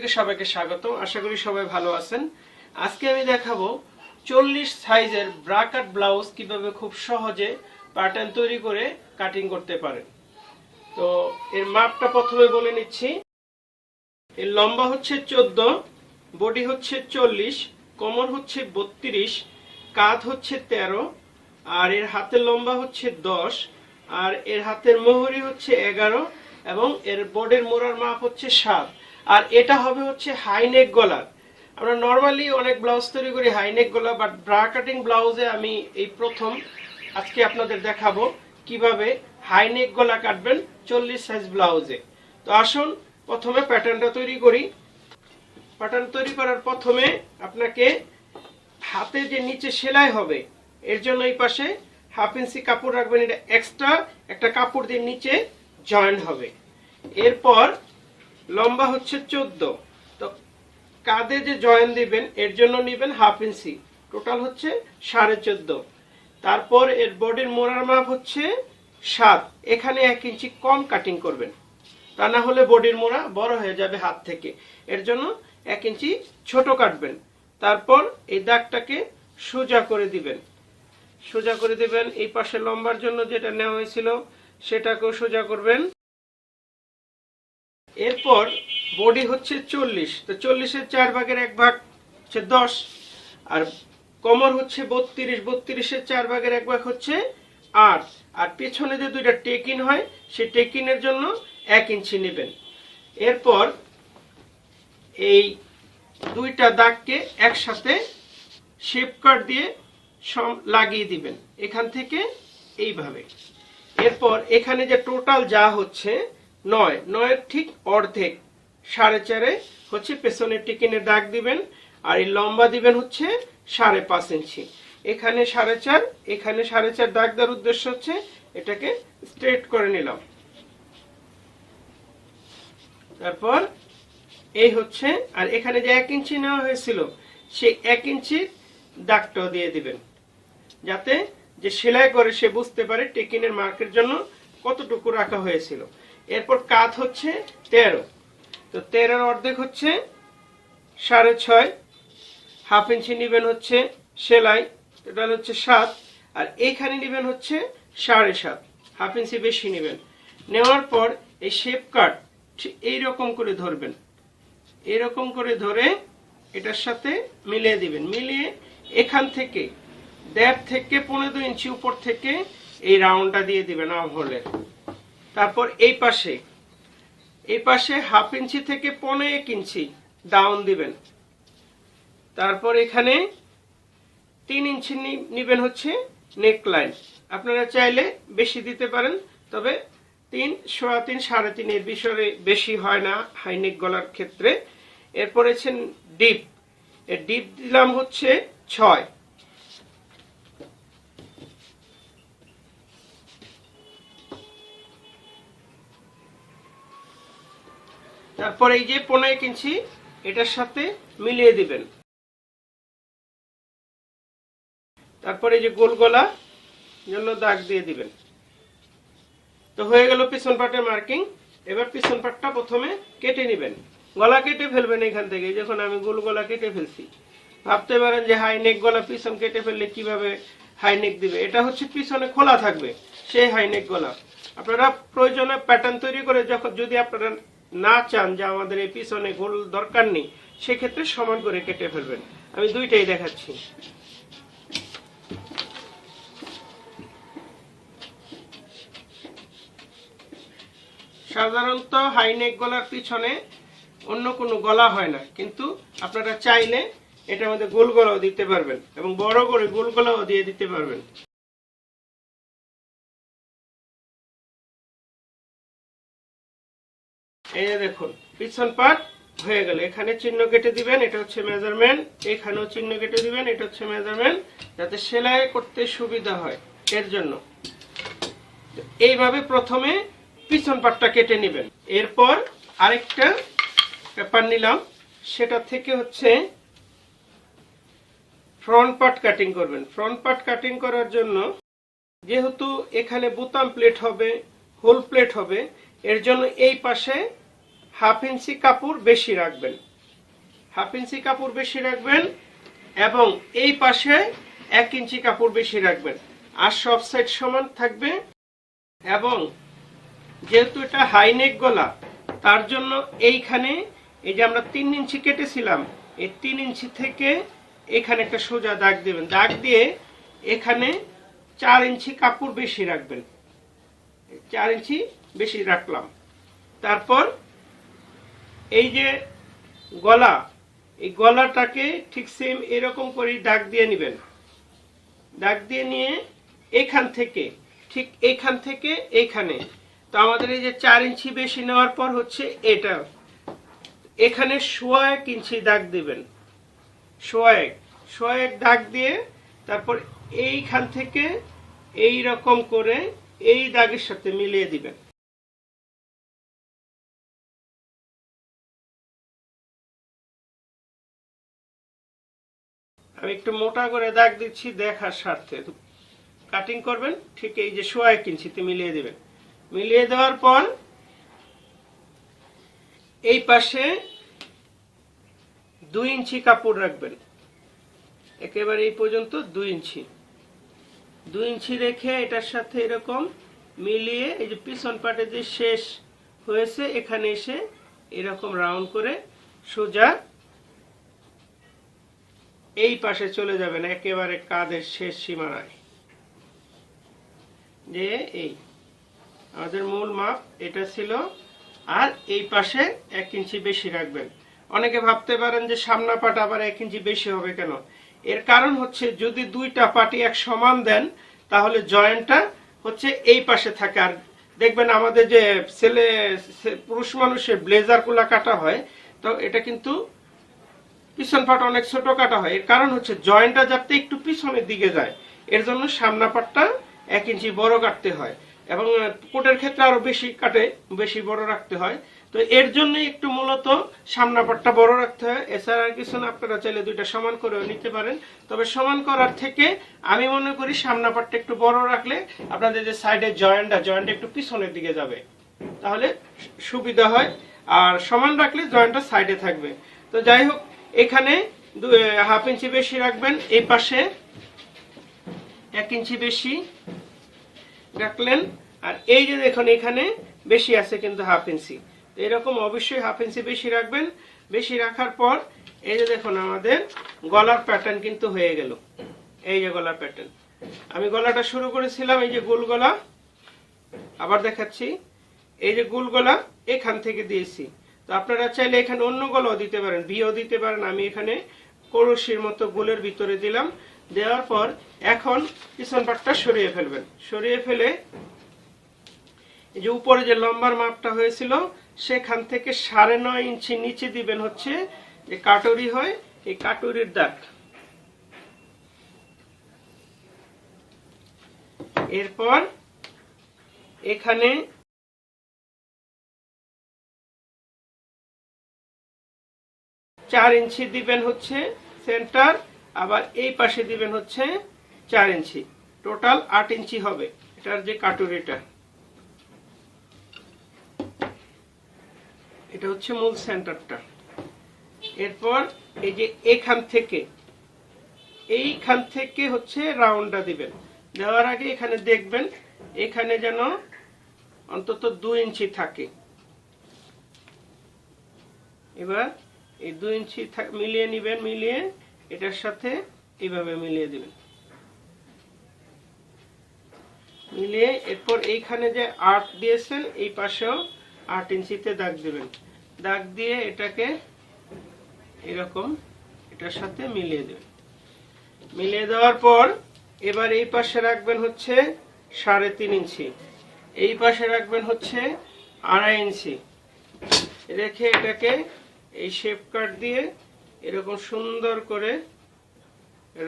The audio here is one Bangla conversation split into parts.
থেকে সবাইকে স্বাগত আশা করি সবাই ভালো আছেন। আজকে আমি দেখাবো চল্লিশ সাইজের ব্রাকাট ব্লাউজ কীভাবে খুব সহজে প্যাটার্ন তৈরি করে কাটিং করতে পারেন। তো এর মাপটা প্রথমে বলে নিচ্ছি। এর লম্বা হচ্ছে চোদ্দ, বডি হচ্ছে চল্লিশ, কোমর হচ্ছে বত্রিশ, কাঁধ হচ্ছে তেরো, আর এর হাতের লম্বা হচ্ছে দশ, আর এর হাতের মোহরি হচ্ছে এগারো, এবং এর বডির মোড়ার মাপ হচ্ছে সাত। আর এটা হবে হচ্ছে হাইনেক গলার। আমরা নর্মালি অনেক ব্লাউজ তৈরি করি হাইনেক গলা বাট ব্রা কাটিং ব্লাউজে আমি এই প্রথম আজকে আপনাদের দেখাবো কীভাবে হাইনেক গলা কাটবেন চল্লিশ সাইজ ব্লাউজে তো আসুন, প্রথমে প্যাটার্নটা তৈরি করি। প্যাটার্ন তৈরি করার প্রথমে আপনাকে হাতে যে নিচে সেলাই হবে, এর জন্য এই পাশে হাফ ইঞ্চি কাপড় রাখবেন, এটা এক্সট্রা একটা কাপড় দিয়ে নিচে জয়েন হবে। এরপর লম্বা হচ্ছে চোদ্দ। তো কাঁধে যে জয়েন দিবেন, এর জন্য নেবেন হাফ ইঞ্চি টোটাল হচ্ছে সাড়ে চোদ্দ। তারপর এর বডির মোড়ার মাপ হচ্ছে সাত। এখানে এক ইঞ্চি কম কাটিং করবেন। তা না হলে বডির মোড়া বড় হয়ে যাবে হাত থেকে। এর জন্য এক ইঞ্চি ছোট কাটবেন। তারপর এই দাগটাকে সোজা করে দিবেন। সোজা করে দিবেন। এই পাশে লম্বার জন্য যেটা নেওয়া হয়েছিল, সেটাকেও সোজা করবেন। এরপর বডি হচ্ছে চল্লিশ। তো চল্লিশের চার ভাগের এক ভাগ হচ্ছে দশ, আর কোমর হচ্ছে বত্রিশ, বত্রিশের চার ভাগের এক ভাগ হচ্ছে আট। আর পেছনে যে দুইটা টেকিন হয়, সেই টেকিনের জন্য এক ইঞ্চি নেবেন। এরপর এই দুইটা দাগকে একসাথে শেপ কাট দিয়ে লাগিয়ে দিবেন। এখান থেকে এইভাবে। এরপর এখানে যে টোটাল যা হচ্ছে নয়। নয়ের ঠিক অর্ধেক। সাড়ে চারে হচ্ছে পেছনের টিকিনে দাগ দিবেন আর এই লম্বা দিবেন হচ্ছে সাড়ে পাঁচ ইঞ্চি। এখানে সাড়ে চার, এখানে সাড়ে চার দাগ দেওয়ার উদ্দেশ্য হচ্ছে এটাকে স্ট্রেট করে নিলাম। তারপর এই হচ্ছে, আর এখানে যে এক ইঞ্চি নেওয়া হয়েছিল, সেই এক ইঞ্চি দাগটাও দিয়ে দিবেন। যাতে যে সেলাই করে সে বুঝতে পারে টেকিনের মার্কের জন্য কতটুকু রাখা হয়েছিল। এরপর কাত হচ্ছে তেরো। তো তেরোর অর্ধেক হচ্ছে সাড়ে ছয়, হাফ ইঞ্চি নিবেন হচ্ছে সেলাই, টোটাল হচ্ছে সাত, আর এইখানে নিবেন হচ্ছে সাড়ে সাত, হাফ ইঞ্চি বেশি নেবেন। নেওয়ার পর এই শেপ কাট এইরকম করে ধরবেন। এরকম করে ধরে এটার সাথে মিলিয়ে দিবেন। মিলিয়ে এখান থেকে দেড় থেকে পনেরো ইঞ্চি উপর থেকে এই রাউন্ডটা দিয়ে দিবেন আমহোলের তারপর এই পাশে। এই পাশে হাফ ইঞ্চি থেকে পনেরো এক ইঞ্চি ডাউন দিবেন। তারপর এখানে তিন ইঞ্চি নিবেন হচ্ছে নেক লাইন আপনারা চাইলে বেশি দিতে পারেন, তবে তিন, সোয়া তিন, সাড়ে তিন এর বিষয়ে বেশি হয় না হাইনেক গলার ক্ষেত্রে। এরপর হচ্ছে ডিপ ডিপ দিলাম হচ্ছে ছয়। তারপর এই যে পনেরো ইঞ্চি, এটার সাথে মিলিয়ে দিবেন। তারপরে যে গোল গলা জন্য দাগ দিয়ে দিবেন। তো হয়ে গেল পিছন পাটের মার্কিং। এবার পিছন পাটটা প্রথমে কেটে নেবেন। গলা কেটে ফেলবেন এখান থেকে যখন আমি গোল গলা কেটে ফেলছি। ভাবতে পারেন যে হাই নেক গলা পিছন কেটে ফেললে কীভাবে হাই নেক দিবে? এটা হচ্ছে পিছনে খোলা থাকবে, সেই হাই নেক গলা। আপনারা প্রয়োজনে প্যাটার্ন তৈরি করে যখন যদি আপনারা না চান যে আমাদের এই পিছনে গোল দরকার নেই, সেক্ষেত্রে সমান করে কেটে ফেলবেন। আমি দুইটাই দেখাচ্ছি। সাধারণত হাইনেক গলার পিছনে অন্য কোনো গলা হয় না, কিন্তু আপনারা চাইলে এটার মধ্যে গোল গলাও দিতে পারবেন এবং বড় করে গোল গলাও দিয়ে দিতে পারবেন। দেখুন, পিছন পার্ট হয়ে গেল। এখানে চিহ্ন কেটে দিবেন, এটা হচ্ছে মেজারমেন্ট এখানেও চিহ্ন কেটে দিবেন, এটা হচ্ছে মেজারমেন্ট যাতে সেলাই করতে সুবিধা হয় এর জন্য। এইভাবে প্রথমে পিছন পাটটা কেটে নেবেন। এরপর আরেকটা পেপার নিলাম, সেটা থেকে হচ্ছে ফ্রন্ট পার্ট কাটিং করবেন। ফ্রন্ট পার্ট কাটিং করার জন্য যেহেতু এখানে বোতাম প্লেট হবে হোল প্লেট হবে, এর জন্য এই পাশে হাফ ইঞ্চি কাপড় বেশি রাখবেন। হাফ ইঞ্চি কাপড় বেশি রাখবেন এবং এই পাশে এক ইঞ্চি কাপড় বেশি রাখবেন। আর সব সাইড সমান থাকবে এবং যেহেতু এটা হাইনেক গলা, তার জন্য এইখানে এই যে আমরা তিন ইঞ্চি কেটেছিলাম, এই তিন ইঞ্চি থেকে এখানে একটা সোজা দাগ দেবেন। দাগ দিয়ে এখানে চার ইঞ্চি কাপড় বেশি রাখবেন। চার ইঞ্চি বেশি রাখলাম। তারপর এই যে গলা, এই গলাটাকে ঠিক সেম এরকম করে দাগ দিয়ে নেবেন। দাগ দিয়ে নিয়ে এখান থেকে, ঠিক এখান থেকে এখানে। তো আমাদের এই যে চার ইঞ্চি বেশি নেওয়ার পর হচ্ছে এটা। এখানে সোয়া এক ইঞ্চি দাগ দিবেন। সোয়া এক সোয়া এক দাগ দিয়ে তারপর এইখান থেকে এই রকম করে এই দাগের সাথে মিলিয়ে দিবেন। আমি একটু মোটা করে দাগ দিচ্ছি দেখার স্বার্থে। কাটিং করবেন, ঠিক এই যে সোয়া এক ইঞ্চিতে মিলিয়ে দেবেন। মিলিয়ে দেওয়ার পর এই পাশে দুই ইঞ্চি কাপড় রাখবেন। একেবারে এই পর্যন্ত দুই ইঞ্চি। দুই ইঞ্চি রেখে এটার সাথে এরকম মিলিয়ে এই যে পিছন পাটে যে শেষ হয়েছে, এখানে এসে এরকম রাউন্ড করে সোজা এই পাশে চলে যাবেন একেবারে কাঁধের শেষ সীমানায়। যে এই, আমাদের মূল মাপ এটা ছিল, আর এই পাশে এক ইঞ্চি বেশি রাখবেন। অনেকে ভাবতে পারেন যে সামনা পাট আবার এক ইঞ্চি বেশি হবে কেন? এর কারণ হচ্ছে যদি দুইটা পাটি এক সমান দেন, তাহলে জয়েন্টটা হচ্ছে এই পাশে থাকে। আর দেখবেন আমাদের যে ছেলে পুরুষ মানুষের ব্লেজারগুলা কাটা হয়, তো এটা কিন্তু পিছন পাট অনেক ছোট কাটা হয়। এর কারণ হচ্ছে জয়েন্টটা যাতে একটু পিছনের দিকে যায়। এর জন্য সামনা পাটটা এক ইঞ্চি বড় কাটতে হয় এবং কোটের ক্ষেত্রে আরও বেশি কাটে, বেশি বড় রাখতে হয়। তো এর জন্য একটু মূলত সামনা পাটটা বড় রাখতে হয়। এছাড়া কিছু না, আপনারা চাইলে দুইটা সমান করেও নিতে পারেন। তবে সমান করার থেকে আমি মনে করি সামনা পাটটা একটু বড় রাখলে আপনাদের যে সাইডের জয়েন্টটা জয়েন্টটা একটু পিছনের দিকে যাবে। তাহলে সুবিধা হয়। আর সমান রাখলে জয়েন্টটা সাইডে থাকবে। তো যাই হোক এখানে হাফ ইঞ্চি বেশি রাখবেন, এই পাশে এক ইঞ্চি বেশি রাখলেন। আর এই যে দেখুন, এখানে বেশি আছে কিন্তু হাফ ইঞ্চি। এরকম অবশ্যই হাফ ইঞ্চি বেশি রাখবেন। বেশি রাখার পর এই যে দেখুন, আমাদের গলার প্যাটার্ন কিন্তু হয়ে গেল। এই যে গলার প্যাটার্ন আমি গলাটা শুরু করেছিলাম, এই যে গোল গলা। আবার দেখাচ্ছি। এই যে গোল গলা, এখান থেকে দিয়েছি। তো আপনারা চাইলে এখানে অন্য গলাও দিতে পারেন, বিও দিতে পারেন। আমি এখানে কলসির মতো গোলের ভিতরে দিলাম। দেওয়ার পর এখন পিছন পাটটা সরিয়ে ফেলবেন। সরিয়ে ফেলে যে উপরে যে লম্বার মাপটা হয়েছিল, সেখান থেকে সাড়ে নয় ইঞ্চি নিচে দিবেন হচ্ছে যে কাটুরি হয়, এই কাটুরির দাগ। এরপর এখানে চার ইঞ্চি দিবেন হচ্ছে সেন্টার, আবার এই পাশে দিবেন হচ্ছে চার ইঞ্চি। টোটাল আট ইঞ্চি হবে, এটার যে কাটুরিটা এটা। হচ্ছে মূল সেন্টারটা। এরপর এই যে এখান থেকে, এইখান থেকে হচ্ছে রাউন্ডটা দিবেন। দেওয়ার আগে এখানে দেখবেন, এখানে যেন অন্তত দুই ইঞ্চি থাকে। এবার এই দুই ইঞ্চি মিলিয়ে নিবেন, মিলিয়ে এটার সাথে এইভাবে মিলিয়ে দিবেন। মিলিয়ে এরপর এইখানে যে আট দিয়েছেন, এই পাশেও আট ইঞ্চিতে দাগ দিবেন। দাগ দিয়ে এটাকে এরকম এটার সাথে মিলিয়ে দেবেন। মিলিয়ে দেওয়ার পর এবার এই পাশে রাখবেন হচ্ছে সাড়ে তিন ইঞ্চি। এই পাশে রাখবেন হচ্ছে আড়াই ইঞ্চি। রেখে এটাকে এই শেপ কাট দিয়ে এরকম সুন্দর করে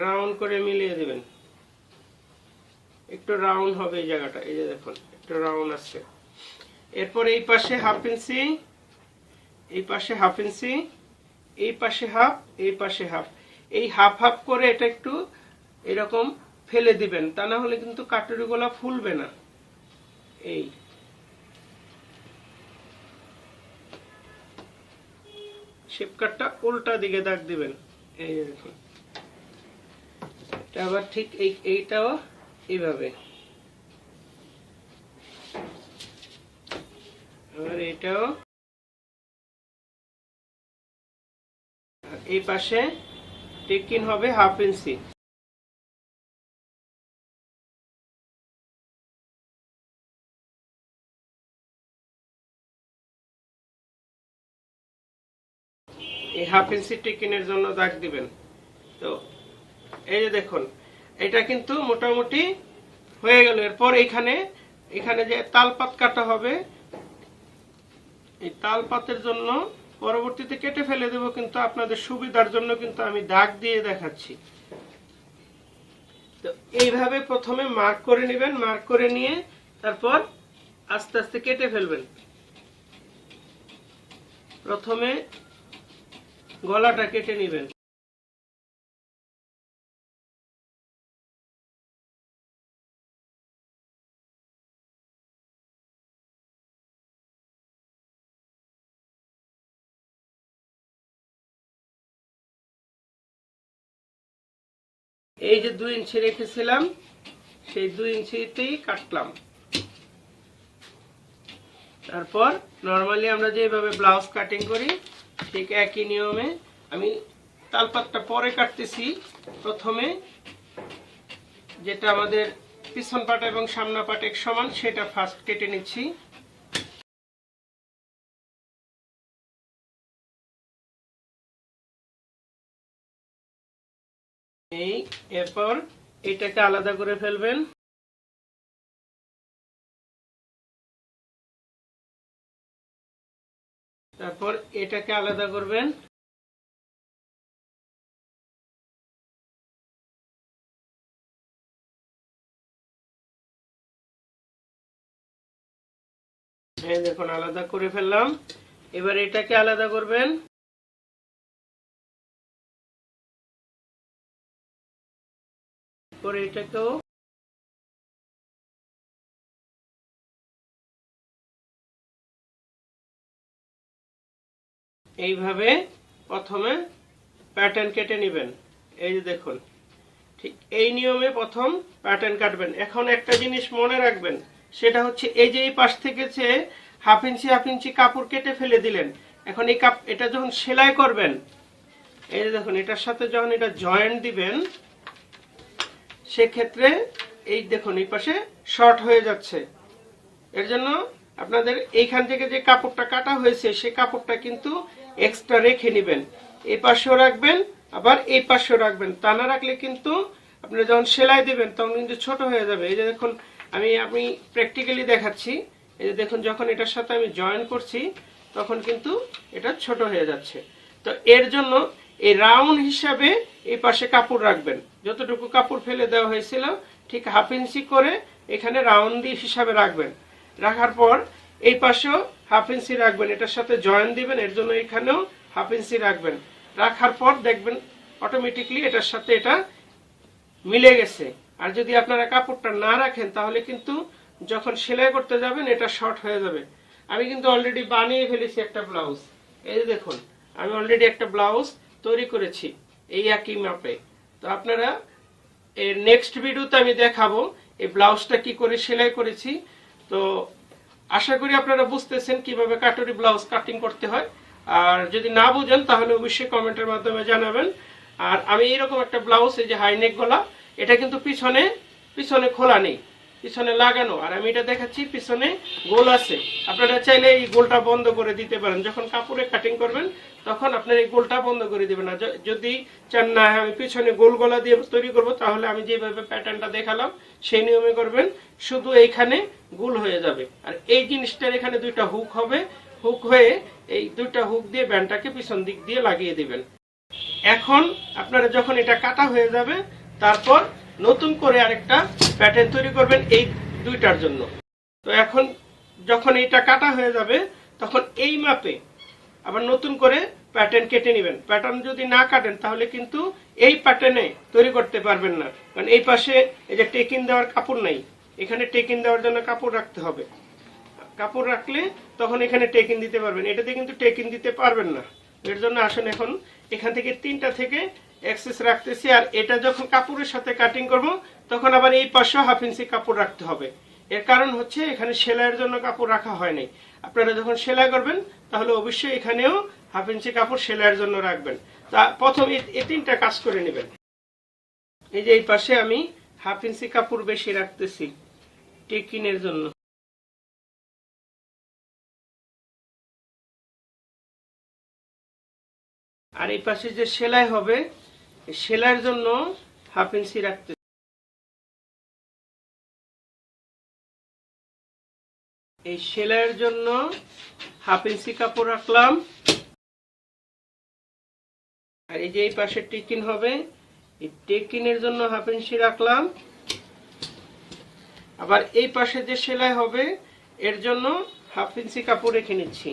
রাউন্ড করে মিলিয়ে দেবেন। একটু রাউন্ড হবে এই জায়গাটা, এই যে দেখুন, একটু রাউন্ড আছে এরপর এই পাশে হাফ ইঞ্চি এই পাশে হাফ ইঞ্চি এই পাশে হাফ এই পাশে হাফ এই হাফ হাফ করে এটা একটু এরকম ফেলে দিবেন, তা না হলে কিন্তু কাটুরি গোলা ফুলবে না। এই। শেপ কাটটা উল্টা দিকে দাগ দিবেন। এই দেখুন। এটা আবার ঠিক এই এইটাও এইভাবে। আবার এটাও। এই পাশে টেকিন হবে হাফ ইঞ্চি। হাফ ইঞ্চি টেকিনের জন্য দাগ দিবেন। তো, এই যে দেখুন, এটা কিন্তু মোটামুটি হয়ে গেল। এরপর এখানে এখানে যে তালপাত কাটা হবে, এই তালপাতের জন্য পরবর্তীতে কেটে ফেলে দেব, কিন্তু আপনাদের সুবিধার জন্য কিন্তু আমি দাগ দিয়ে দেখাচ্ছি। তো, এইভাবে প্রথমে মার্ক করে নেবেন, মার্ক করে নিয়ে তারপর আস্তে আস্তে কেটে ফেলবেন। প্রথমে গলাটা কেটে নেবেন। এই যে দুই ইঞ্চি রেখেছিলাম, সেই দুই ইঞ্চিতেই কাটলাম। তারপর নর্মালি আমরা যেভাবে ব্লাউজ কাটিং করি ঠিক একই নিয়মে আমি তালপাতটা পরে কাটতেছি প্রথমে, যেটা আমাদের পিছন পাট এবং সামনা পাট এক সমান, সেটা ফার্স্ট কেটে নিচ্ছি। এই, এরপর এটাকে আলাদা করে ফেলবেন। তারপর এটাকে আলাদা করবেন। দেখুন আলাদা করে ফেললাম। এবার এটাকে আলাদা করবেন। করে এটাকেও এইভাবে প্রথমে প্যাটার্ন কেটে নেবেন। এই যে দেখুন, ঠিক এই নিয়মে প্রথম প্যাটার্ন কাটবেন। এখন একটা জিনিস মনে রাখবেন, সেটা হচ্ছে এই যে এই পাশ থেকে যে হাফ ইঞ্চি হাফ ইঞ্চি কাপড় কেটে ফেলে দিলেন, এখন এই কাপ এটা যখন সেলাই করবেন, এই যে দেখুন, এটার সাথে যখন এটা জয়েন্ট দিবেন, সেক্ষেত্রে এই দেখুন, এই পাশে শর্ট হয়ে যাচ্ছে। এর জন্য আপনাদের এইখান থেকে যে কাপড়টা কাটা হয়েছে সেই কাপড়টা কিন্তু এক্সট্রা রেখে নেবেন। এই পাশেও রাখবেন, আবার এই পাশেও রাখবেন। তা না রাখলে কিন্তু আপনারা যখন সেলাই দেবেন, তখন কিন্তু ছোট হয়ে যাবে। এই যে দেখুন, আমি আমি প্র্যাকটিক্যালি দেখাচ্ছি। এই যে দেখুন, যখন এটার সাথে আমি জয়েন করছি, তখন কিন্তু এটা ছোট হয়ে যাচ্ছে। তো এর জন্য এই রাউন্ড হিসাবে এই পাশে কাপড় রাখবেন। যতটুকু কাপড় ফেলে দেওয়া হয়েছিল, ঠিক হাফ ইঞ্চি করে এখানে রাউন্ড হিসাবে রাখবেন। রাখার পর এই পাশেও হাফ ইঞ্চি রাখবেন, এটার সাথে জয়েন দিবেন, এর জন্য এখানেও হাফ ইঞ্চি রাখবেন। রাখার পর দেখবেন অটোমেটিকলি এটার সাথে এটা মিলে গেছে। আর যদি আপনারা কাপড়টা না রাখেন, তাহলে কিন্তু যখন সেলাই করতে যাবেন, এটা শর্ট হয়ে যাবে। আমি কিন্তু অলরেডি বানিয়ে ফেলেছি একটা ব্লাউজ এই যে দেখুন, আমি অলরেডি একটা ব্লাউজ তৈরি করেছি, এই একই মাপে। তো আপনারা এর নেক্সট ভিডিওতে আমি দেখাবো, এই ব্লাউজটা কি করে সেলাই করেছি। তো আশা করি আপনারা বুঝতেছেন কীভাবে কাটুরি ব্লাউজ কাটিং করতে হয়। আর যদি না বুঝেন, তাহলে অবশ্যই কমেন্টের মাধ্যমে জানাবেন। আর আমি এইরকম একটা ব্লাউজ, এই যে হাইনেক গলা, এটা কিন্তু পিছনে পিছনে খোলা নেই। পিছনে লাগানো। আর আমি এটা দেখাচ্ছি, পিছনে গোল আছে। আপনারা চাইলে এই গোলটা বন্ধ করে দিতে পারেন। যখন কাপড়ে কাটিং করবেন, তখন আপনার এই গোলটা বন্ধ করে দিবেন। য- যদি চান না, আমি পিছনে গোল গলা দিয়ে তৈরি করব, তাহলে আমি যেভাবে প্যাটার্নটা দেখালাম, সেই নিয়মে করবেন। শুধু এইখানে গোল হয়ে যাবে। আর এই জিনিসটার এখানে দুইটা হুক হবে। হুক হয়ে এই দুইটা হুক দিয়ে ব্যান্ডটাকে পিছন দিক দিয়ে লাগিয়ে দিবেন। এখন আপনারা যখন এটা কাটা হয়ে যাবে, তারপর নতুন করে আরেকটা প্যাটার্ন তৈরি করবেন এই দুইটার জন্য। তো এখন যখন এটা কাটা হয়ে যাবে, তখন এই মাপে আবার নতুন করে প্যাটার্ন কেটে নেবেন। প্যাটার্ন যদি না কাটেন, তাহলে কিন্তু এই প্যাটার্নে তৈরি করতে পারবেন না। কারণ এই পাশে এই যে টেকিন দেওয়ার কাপড় নাই, এখানে টেকিন দেওয়ার জন্য কাপড় রাখতে হবে। কাপড় রাখলে তখন এখানে টেকিন দিতে পারবেন। এটাতে কিন্তু টেকিন দিতে পারবেন না। এর জন্য আসুন এখন এখান থেকে তিনটা থেকে এক্সেস রাখতেছি, আর এটা যখন কাপড়ের সাথে কাটিং করব, তখন আবার এই পাশেও হাফ ইঞ্চি কাপড় রাখতে হবে। এর কারণ হচ্ছে এখানে সেলাইয়ের জন্য কাপড় রাখা হয়নি আপনারা যখন সেলাই করবেন, তাহলে অবশ্যই এখানেও হাফ ইঞ্চি কাপড় সেলাইয়ের জন্য রাখবেন। তা প্রথম এই তিনটা কাজ করে নেবেন। এই যে এই পাশে আমি হাফ ইঞ্চি কাপড় বেশি রাখতেছি, টেকিনের জন্য। আর এই পাশে যে সেলাই হবে সেলাইয়ের জন্য হাফ ইঞ্চি রাখতে এই সেলাইয়ের জন্য হাফ ইঞ্চি কাপড় রাখলাম। আর এই যে এই পাশে টেকিন হবে, এই টেকিনের জন্য হাফ ইঞ্চি রাখলাম। আবার এই পাশে যে সেলাই হবে, এর জন্য হাফ ইঞ্চি কাপড় রেখে নিচ্ছি।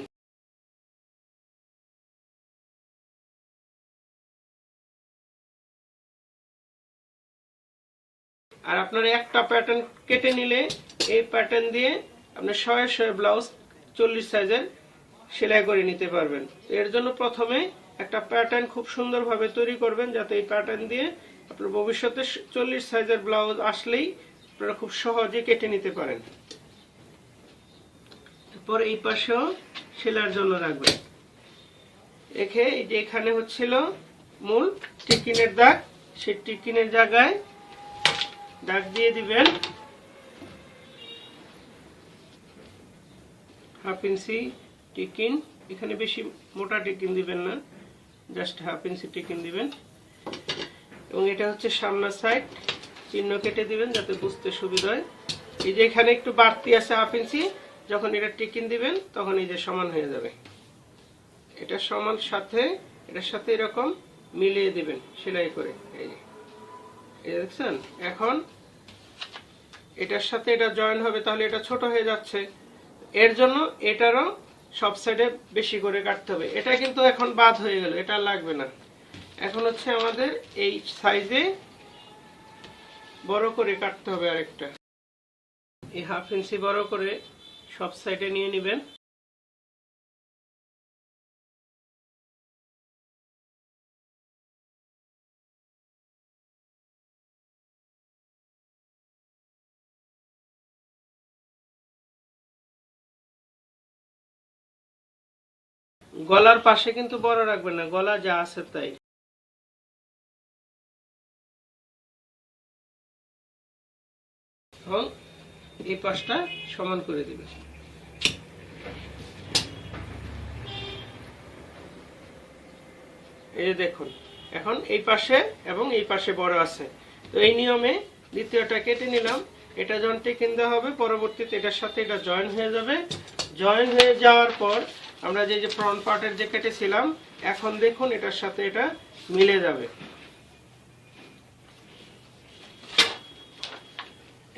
আর আপনারা একটা প্যাটার্ন কেটে নিলে এই প্যাটার্ন দিয়ে আপনি শয়ে শয়ে ব্লাউজ চল্লিশ সাইজের সেলাই করে নিতে পারবেন। এর জন্য প্রথমে একটা প্যাটার্ন খুব সুন্দরভাবে তৈরি করবেন যাতে এই প্যাটার্ন দিয়ে আপনার ভবিষ্যতে চল্লিশ সাইজের ব্লাউজ আসলেই আপনারা খুব সহজে কেটে নিতে পারেন। এরপর এই পাশেও সেলাইয়ের জন্য রাখবেন। রেখে এই যে এখানে হচ্ছিল মূল টিকিনের দাগ, সেই টিকিনের জায়গায় দাগ দিয়ে দিবেন। হাফ ইঞ্চি টিকিন। এখানে বেশি মোটা টিকিন দিবেন না, জাস্ট হাফ ইঞ্চি টিকিন দিবেন। এবং এটা হচ্ছে সামনের সাইড চিহ্ন কেটে দিবেন যাতে বুঝতে সুবিধা হয়। এই যে এখানে একটু বাড়তি আছে হাফ ইঞ্চি, যখন এটা টিকিন দিবেন, তখন এই যে সমান হয়ে যাবে। এটা সমান সাথে, এটার সাথে এরকম মিলিয়ে দিবেন, সেলাই করে, এই যে। দেখছেন? এখন এটার সাথে এটা জয়েন হবে, তাহলে এটা ছোট হয়ে যাচ্ছে। এর জন্য এটারও সব সাইডে বেশি করে কাটতে হবে। এটা কিন্তু এখন বাদ হয়ে গেল, এটা লাগবে না। এখন হচ্ছে আমাদের এই সাইজে বড় করে কাটতে হবে আরেকটা। এই হাফ ইঞ্চি বড় করে সব সাইডে নিয়ে নেবেন। গলার পাশে কিন্তু বড় রাখবেন না, গলা যা আছে তাই। এবং এই পাশটা সমান করে দিবে এই দেখুন, এখন এই পাশে এবং এই পাশে বড় আছে। তো এই নিয়মে দ্বিতীয়টা কেটে নিলাম। এটা যখন দেওয়া হবে, পরবর্তীতে এটার সাথে এটা জয়েন হয়ে যাবে। জয়েন হয়ে যাওয়ার পর আমরা যে যে ফ্রন্ট পার্টের যে কেটেছিলাম এখন দেখুন এটার সাথে এটা মিলে যাবে।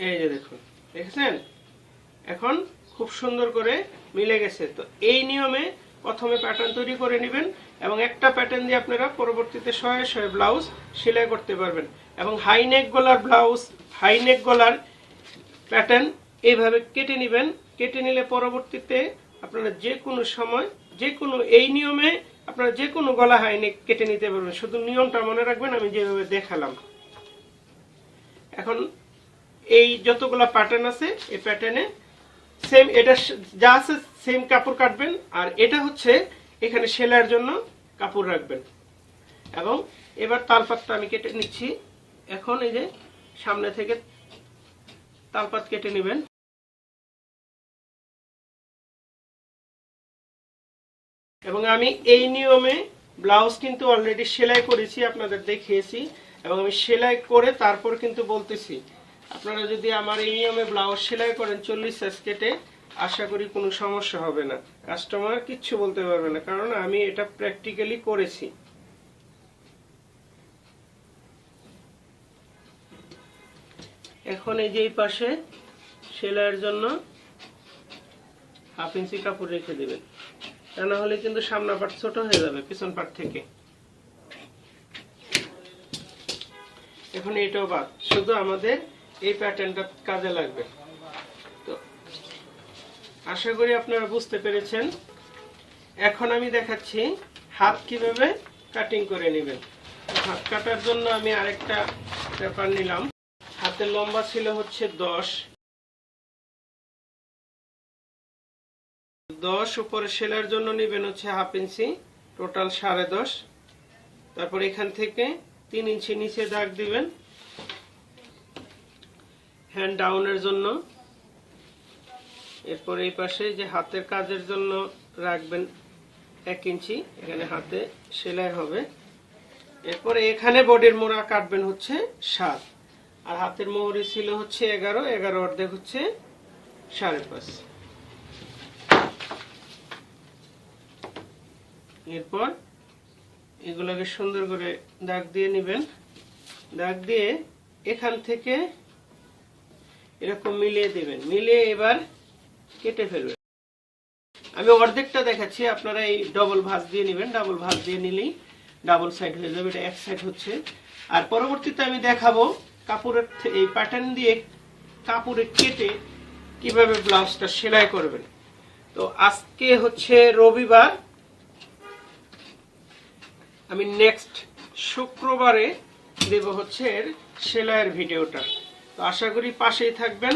এই যে দেখুন, দেখেছেন? এখন খুব সুন্দর করে মিলে গেছে। তো এই নিয়মে প্রথমে প্যাটার্ন তৈরি করে নেবেন এবং একটা প্যাটার্ন দিয়ে আপনারা পরবর্তীতে শয়ে শয়ে ব্লাউজ সেলাই করতে পারবেন। এবং হাই নেক গলার ব্লাউজ হাই নেক গলার প্যাটার্ন এইভাবে কেটে নেবেন। কেটে নিলে পরবর্তীতে আপনারা যে কোনো সময় যে কোনো এই নিয়মে আপনারা যে কোনো গলা হাই নেক কেটে নিতে পারবেন। শুধু নিয়মটা মনে রাখবেন, আমি যেভাবে দেখালাম। এখন এই যতগুলা প্যাটার্ন আছে, এই প্যাটার্নে সেম এটা যা আছে সেম কাপড় কাটবেন, আর এটা হচ্ছে এখানে সেলাইয়ের জন্য কাপড় রাখবেন। এবং এবার তালপাতটা আমি কেটে নিচ্ছি। এখন এই যে সামনে থেকে তালপাত কেটে নেবেন। এবং আমি এই নিয়মে ব্লাউজ কিন্তু অলরেডি সেলাই করেছি, আপনাদের দেখিয়েছি। এবং আমি সেলাই করে তারপর কিন্তু বলতেছি, আপনারা যদি আমার এই নিয়মে ব্লাউজ সেলাই করেন চল্লিশ সাইজ কেটে, আশা করি কোনো সমস্যা হবে না। কাস্টমার কিচ্ছু বলতে পারবে না, কারণ আমি এটা প্র্যাকটিক্যালি করেছি। এখন এই যে পাশে সেলাইয়ের জন্য হাফ ইঞ্চি কাপড় রেখে দেবেন। তা না হলে কিন্তু সামনা পাট ছোট হয়ে যাবে, পিছন পাট থেকে। এখন এটাও বাদ। শুধু আমাদের এই প্যাটার্নটা কাজে লাগবে। তো আশা করি আপনারা বুঝতে পেরেছেন। এখন আমি দেখাচ্ছি হাত কীভাবে কাটিং করে নেবেন। হাত কাটার জন্য আমি আরেকটা পেপার নিলাম। হাতের লম্বা ছিল হচ্ছে দশ দশ, উপরে সেলাইয়ের জন্য নেবেন হচ্ছে হাফ ইঞ্চি, টোটাল সাড়ে দশ। তারপর এখান থেকে তিন ইঞ্চি নিচে দাগ দিবেন। হ্যান্ড ডাউনের জন্য। এরপর এই পাশে যে হাতের কাজের জন্য রাখবেন এক ইঞ্চি, এখানে হাতে সেলাই হবে। এরপরে এখানে বডির মোড়া কাটবেন হচ্ছে সাত। আর হাতের মোহরি ছিল হচ্ছে এগারো এগারো অর্ধেক হচ্ছে সাড়ে পাঁচ। এরপর এগুলোকে সুন্দর করে দাগ দিয়ে নেবেন। দাগ দিয়ে এখান থেকে এরকম মিলিয়ে দেবেন। মিলিয়ে এবার কেটে ফেলবেন। আমি অর্ধেকটা দেখাচ্ছি, আপনারা এই ডবল ভাঁজ দিয়ে নেবেন। ডাবল ভাঁজ দিয়ে নিলেই ডাবল সাইড হয়ে যাবে, এটা এক সাইড হচ্ছে। আর পরবর্তীতে আমি দেখাবো কাপড়ের এই প্যাটার্ন দিয়ে কাপড়ে কেটে কীভাবে ব্লাউজটা সেলাই করবেন। তো আজকে হচ্ছে রবিবার আমি নেক্সট শুক্রবারে দেব হচ্ছে এর সেলাইয়ের ভিডিওটা। তো আশা করি পাশেই থাকবেন।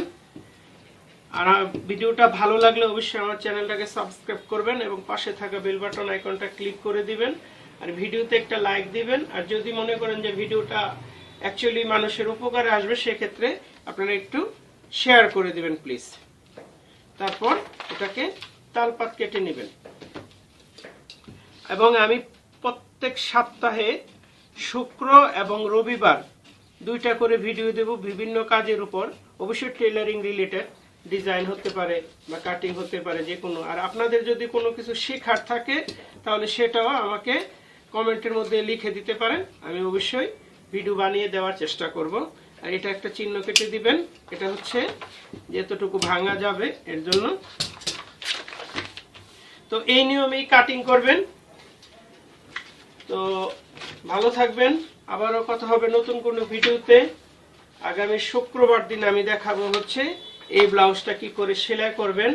আর ভিডিওটা ভালো লাগলে অবশ্যই আমার চ্যানেলটাকে সাবস্ক্রাইব করবেন এবং পাশে থাকা বেল বাটন আইকনটা ক্লিক করে দিবেন। আর ভিডিওতে একটা লাইক দিবেন। আর যদি মনে করেন যে ভিডিওটা অ্যাকচুয়ালি মানুষের উপকারে আসবে, সেক্ষেত্রে আপনারা একটু শেয়ার করে দিবেন প্লিজ তারপর এটাকে তালপাত কেটে নেবেন। এবং আমি প্রত্যেক সপ্তাহে শুক্র এবং রবিবার দুইটা করে ভিডিও দেব বিভিন্ন কাজের উপর। অবশ্যই টেলারিং রিলেটেড ডিজাইন হতে পারে বা কাটিং হতে পারে যে কোনো। আর আপনাদের যদি কোনো কিছু শেখার থাকে, তাহলে সেটাও আমাকে কমেন্টের মধ্যে লিখে দিতে পারেন। আমি অবশ্যই ভিডিও বানিয়ে দেওয়ার চেষ্টা করব। আর এটা একটা চিহ্ন কেটে দিবেন। এটা হচ্ছে যেতটুকু ভাঙা যাবে এর জন্য। তো এই নিয়মেই কাটিং করবেন। তো ভালো থাকবেন। আবারও কথা হবে নতুন কোনো ভিডিওতে। আগামী শুক্রবার দিন আমি দেখাবো হচ্ছে এই ব্লাউজটা কি করে সেলাই করবেন।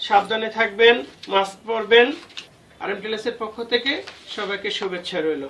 সাবধানে থাকবেন, মাস্ক পরবেন। আর এম পক্ষ থেকে সবাইকে শুভেচ্ছা রইল।